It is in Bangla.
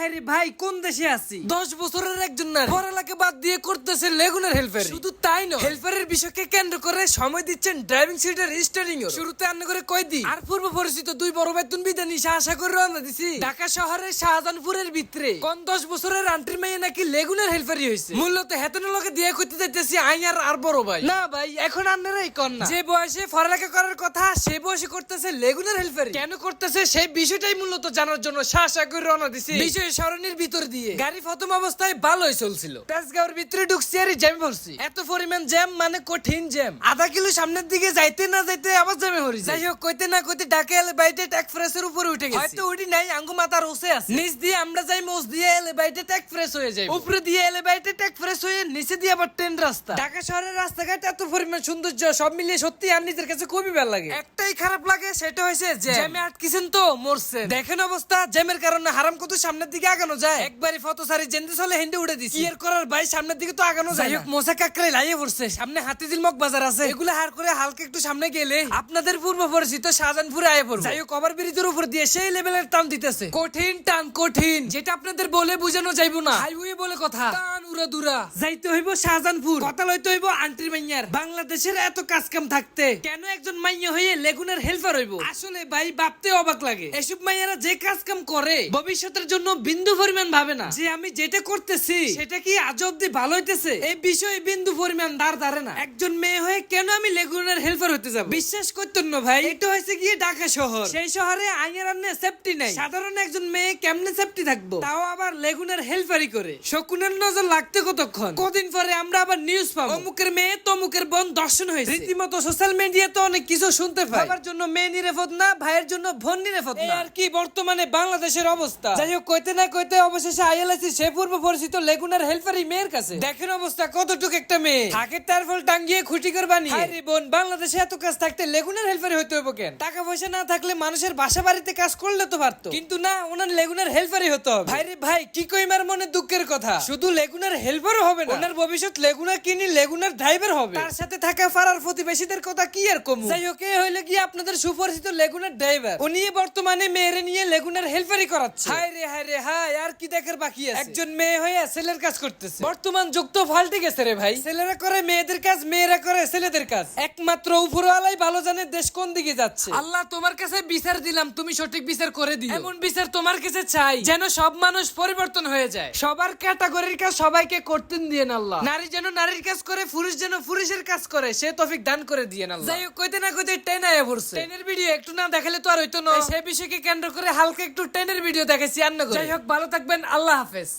হাইরে ভাই, কোন দেশে আছি? দশ বছরের একজন নারী পড়ালেখা বাদ দিয়ে করতেছে লেগুনার হেল্পার শুধু তাই নয় হেল্পারের বিষয়কে কেন্দ্র করে সময় দিচ্ছেন ড্রাইভিং সিটের স্টারিং শুরুতে আন্না করে কয় দি আর পূর্ব পরিচিত দুই বড় বেতন বিধানী আশা করে রওনা দিছি। ঢাকা শহরের শাহজাহানপুরের ভিতরে কোন দশ বছরের আন্টির মেয়ে নাকি লেগুনার হেল্পারই হয়েছে? মূলত হেতনের দিয়ে করতে যাইতেছি আই আর বড় ভাই। না ভাই, এখন আন্নারাই কন না যে বয়সে পড়ালেখা করার কথা, সে বয়সে করতেছে লেগুনার হেল্পার কেন করতেছে, সেই বিষয়টাই মূলত জানার জন্য শাসা করে রওনা দিছি। বিষয় সরণির ভিতর দিয়ে গাড়ি প্রথম অবস্থায় ভালোই চলছিল। তেজগাঁওর ভিতরে ঢুকছি আর জ্যামে পড়ছি এত পরিমাণ জ্যাম মানে কঠিন জ্যাম। আধা কিলো সামনের দিকে যাইতে না যাইতে আবার জ্যামে হরি যাই। হোক কইতে না কইতে উপরে উঠে গেছে। হয়তো নাই আঙ্গু মাথার ওসে আছে। নিচ দিয়ে আমরা যাই মোস দিয়ে বাইটে হয়ে যায় উপরে দিয়ে এলে বাইটে ট্যাক ফ্রেস হয়ে নিচে দিয়ে আবার ট্রেন রাস্তা। ঢাকা শহরের রাস্তাঘাট এত পরিমাণ সৌন্দর্য সব মিলিয়ে সত্যি আর নিজের কাছে খুবই ভালো লাগে। একটাই খারাপ লাগে সেটা হয়েছে জ্যামে। আটকিছেন তো মরছে দেখেন অবস্থা জ্যামের কারণে হারাম কত সামনের দিকে আগানো যায়। একবারই ফটো সারি জেন্দি চলে হেন্ডে উড়ে দিছি। ইয়ার করার? ভাই সামনের দিকে তো আগানো যায় হোক মোসা কাকড়াই লাইয়ে পড়ছে। সামনে হাতিঝিল মগ বাজার আছে। এগুলো হার করে হালকা একটু সামনে গেলে আপনাদের পূর্ব পরিচিত শাহজাহানপুরে আয়ে পড়বে। যাই হোক ওভার ব্রিজের উপর দিয়ে সেই লেভেলের টান দিতেছে। কঠিন টান কঠিন। যেটা আপনাদের বলে বোঝানো যাইবো না। হাইওয়ে বলে কথা। টান উড়া দুরা। যাইতে হইব শাহজাহানপুর। কথা লইতে হইব আন্টির মাইয়ার। বাংলাদেশের এত কাজ কাম থাকতে কেন একজন মাইয়া হয়ে লেগুনের হেল্পার হইব? আসলে ভাই ভাবতে অবাক লাগে। এসব মাইয়ারা যে কাজ কাম করে ভবিষ্যতের জন্য বিন্দু পরিমাণ ভাবে না। যে আমি যেটা করতেছি সেটা কি আজ অব্দি ভালো হইতেছে? এই বিষয়ে বিন্দু পরিমাণ দাঁড় দাঁড়ে না। একজন মেয়ে হয়ে কেন আমি লেগুনের হেল্পার হতে যাব? বিশ্বাস করতেন না ভাই। এটা হয়েছে গিয়ে ঢাকা শহর। সেই শহরে আইনের আন্নে সেফটি নাই। সাধারণ একজন মেয়ে কেমনে সেফটি থাকব? তাও আবার লেগুনের হেল্পারই করে। শকুনের নজর লাগতে কতক্ষণ? কদিন পরে আমরা আবার নিউজ পাবো। অমুকের মেয়ে তমুকের বোন দর্শন হয়েছে। রীতিমতো সোশ্যাল মিডিয়াতে অনেক কিছু শুনতে পাই। বাবার জন্য মেয়ে নিরাপদ না ভাইয়ের জন্য বোন নিরাপদ না। আর কি বর্তমানে বাংলাদেশের অবস্থা। যাই হোক কইতে না কইতে অবশেষে আইএলএসি সে পূর্ব পরিচিত লেগুনার হেল্পারই মেয়ের কাছে। দেখেন অবস্থা কতটুকু একটা মেয়ে। থাকে তার ফল টাঙ্গিয়ে খুঁটি করে বানিয়ে। হায় রে বোন বাংলাদেশে এত কাজ থাকতে লেগুনার হেল্পারই হইতে হইব কেন? টাকা পয়সা না থাকলে মানুষের বাসা বাড়িতে কাজ করলে তো পারতো। কিন্তু না ওনার লেগুনার হেল্পারই হতে হবে। ভাই রে ভাই কি কইমার মনে দুঃখের কথা? শুধু লেগুনার হেল্পারও হবে না। ওনার ভবিষ্যৎ লেগুনা কিনি লেগুনার ড্রাইভার হবে। তার সাথে থাকা পাড়ার প্রতিবেশীদের কথা কি আর কম? যাই হোক হইলে কি আপনাদের সুপরিচিত লেগুনার ড্রাইভার উনি বর্তমানে মেয়েরে নিয়ে লেগুনার হেল্পারই করাচ্ছে। হায় রে হায় রে আর কি দেখার বাকি আছে? একজন মেয়ে হয়ে ছেলের কাজ করতেছে। বর্তমান যুগ তো পাল্টে গেছে রে ভাই। ছেলেরা করে মেয়েদের কাজ মেয়েরা করে ছেলেদের কাজ। একমাত্র উপরওয়ালাই ভালো জানে দেশ কোন দিকে যাচ্ছে। আল্লাহ তোমার কাছে বিচার দিলাম তুমি সঠিক বিচার করে দিও। এমন বিচার তোমার কাছে চাই যেন সব মানুষ পরিবর্তন হয়ে যায়। সবার ক্যাটাগরির কাজ সবাইকে করতে দিয়ে আল্লাহ। নারী যেন নারীর কাজ করে পুরুষ যেন পুরুষের কাজ করে সে তফিক দান করে দিয়ে আল্লাহ। যাই হোক কইতে না কইতে টেন আয়া পড়ছে। টেনের ভিডিও একটু না দেখালে তো আর হইতো না। সেই বিষয়কে কেন্দ্র করে হালকা একটু টেনের ভিডিও দেখেছি আর না। যাই হোক ভালো থাকবেন আল্লাহ হাফেজ।